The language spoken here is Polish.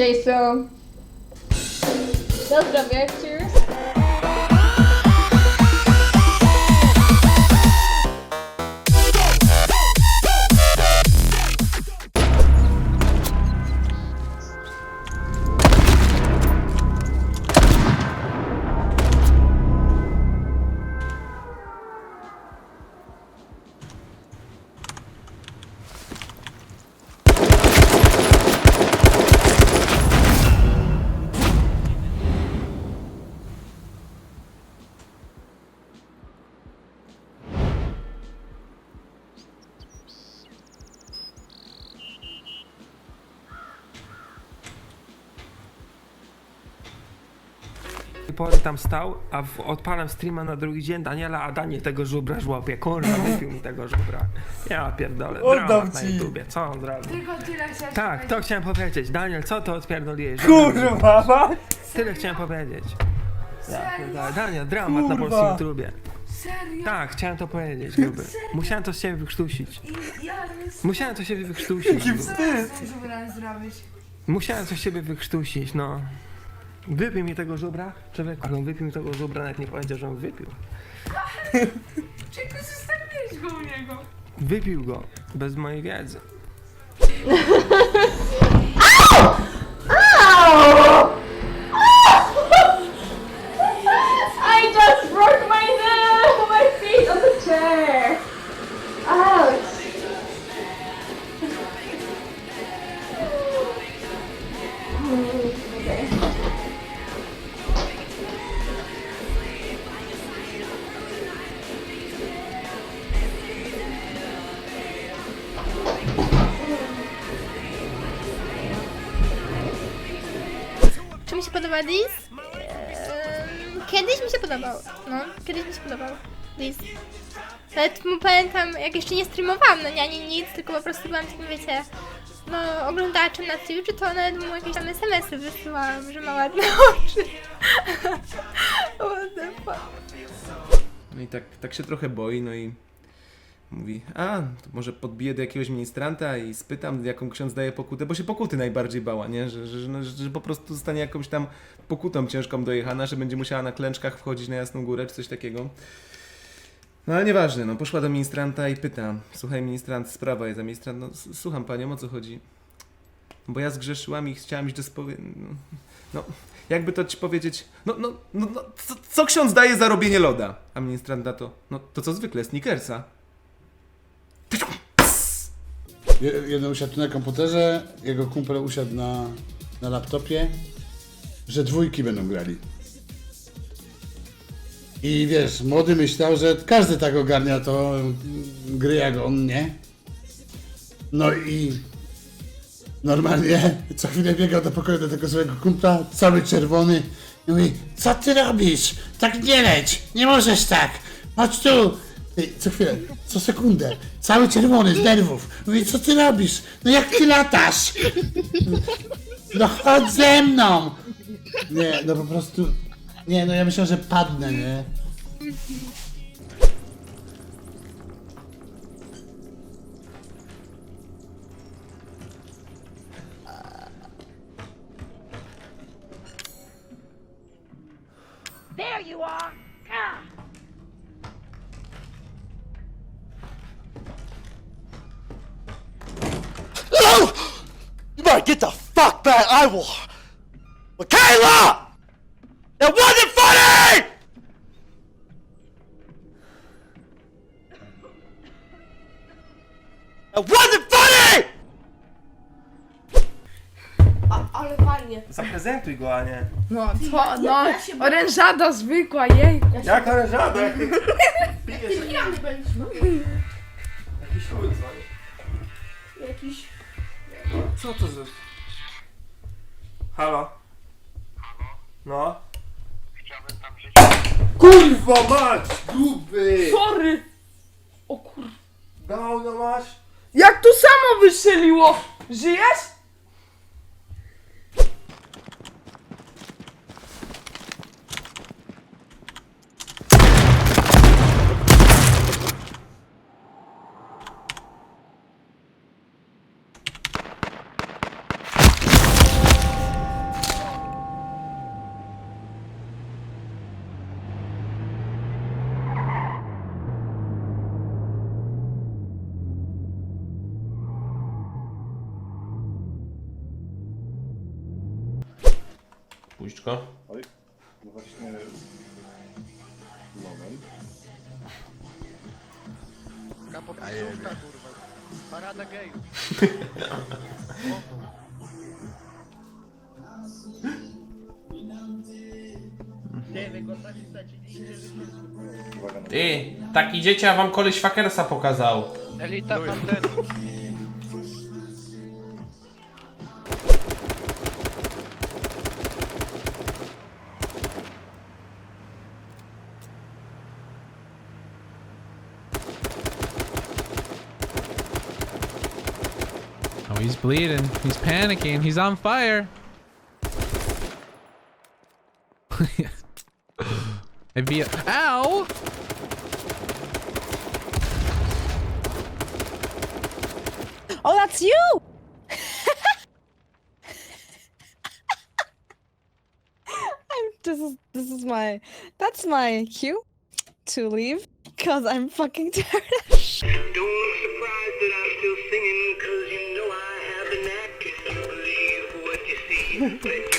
Que é isso? Deus pra ver pory tam stał, a w, odpalam streama na drugi dzień Daniela, a Daniel tego żubra żłopie. Kurwa, wypił mi tego żubra. Ja pierdolę, Oddam dramat na ci. YouTubie, co on zrobił? Tylko tyle Tak, to chciałem powiedzieć. Daniel, co to odpierdoliłeś? Kurwa, mać! Tyle chciałem powiedzieć. Ja pierdolę. Daniel, dramat na Kurwa. polskim YouTubie. Serio? Tak, chciałem to powiedzieć, gruby. Musiałem to z siebie wykrztusić. I ja Musiałem to z siebie wykrztusić. Jaki gruby. wstyd! Zrobić? Musiałem coś z siebie wykrztusić, no. Wypij mi tego żubra? Człowieku, ale on wypił mi tego żubra, nawet nie powiedział, że on wypił. Czego zostawiłeś go u niego? Wypił go, bez mojej wiedzy. mi się podoba Liz? Ehm, Kiedyś mi się podobał. No, kiedyś mi się podobał. Liz. Nawet mu pamiętam, jak jeszcze nie streamowałam, no nie, ani nic, tylko po prostu byłam takim, wiecie, no, oglądaczem na Twitchu, to nawet mu jakieś tam SMS-y wysyłałam, że ma ładne oczy. What the fuck. No i tak, tak się trochę boi, no i mówi, a, to może podbiję do jakiegoś ministranta i spytam, jaką ksiądz daje pokutę, bo się pokuty najbardziej bała, nie? Że, że, że, że, po prostu zostanie jakąś tam pokutą ciężką dojechana, że będzie musiała na klęczkach wchodzić na Jasną Górę, czy coś takiego. No ale nieważne, no poszła do ministranta i pyta, słuchaj ministrant, sprawa jest, a ministrant, no słucham panią, o co chodzi? Bo ja zgrzeszyłam i chciałam iść do spowie... No, no, jakby to ci powiedzieć, no, no, no, no co, co ksiądz daje za robienie loda? A ministrant na to, no to co zwykle, sneakersa. Je- Jeden usiadł na komputerze, jego kumpel usiadł na, na laptopie, że dwójki będą grali. I wiesz, młody myślał, że każdy tak ogarnia to mm, gry jak on, nie? No i normalnie co chwilę biegał do pokoju do tego swojego kumpla, cały czerwony i mówi, co ty robisz? Tak nie leć, nie możesz tak, chodź tu. Co chwilę, co sekundę, cały czerwony z nerwów. Mówi, co ty robisz? No jak ty latasz? No chodź ze mną. Nie, no po prostu, nie, no ja myślę, że padnę, nie? There you are! Ah. Back, I will. Michaela! That wasn't funny! That wasn't funny! Ale fajnie. Zaprezentuj go, a nie. No, co? No, orężada zwykła, jej. Jak? Pijany będziesz, no. Jakiś chuj dzwoni. Jakiś... Co to za... Halo? No? Kurwa mać! Gruby! Sorry! O kur... Dał masz? Jak tu samo wystrzeliło? Żyjesz? Puśćko. Oj, no właśnie... Moment. Parada geju. Uwaga na Ty, tak idziecie, a wam koleś Fakersa pokazał. Elita. He's bleeding. He's panicking. He's on fire. Maybe. Ow! Oh, that's you! I'm this is this is my that's my cue to leave because I'm fucking tired. 对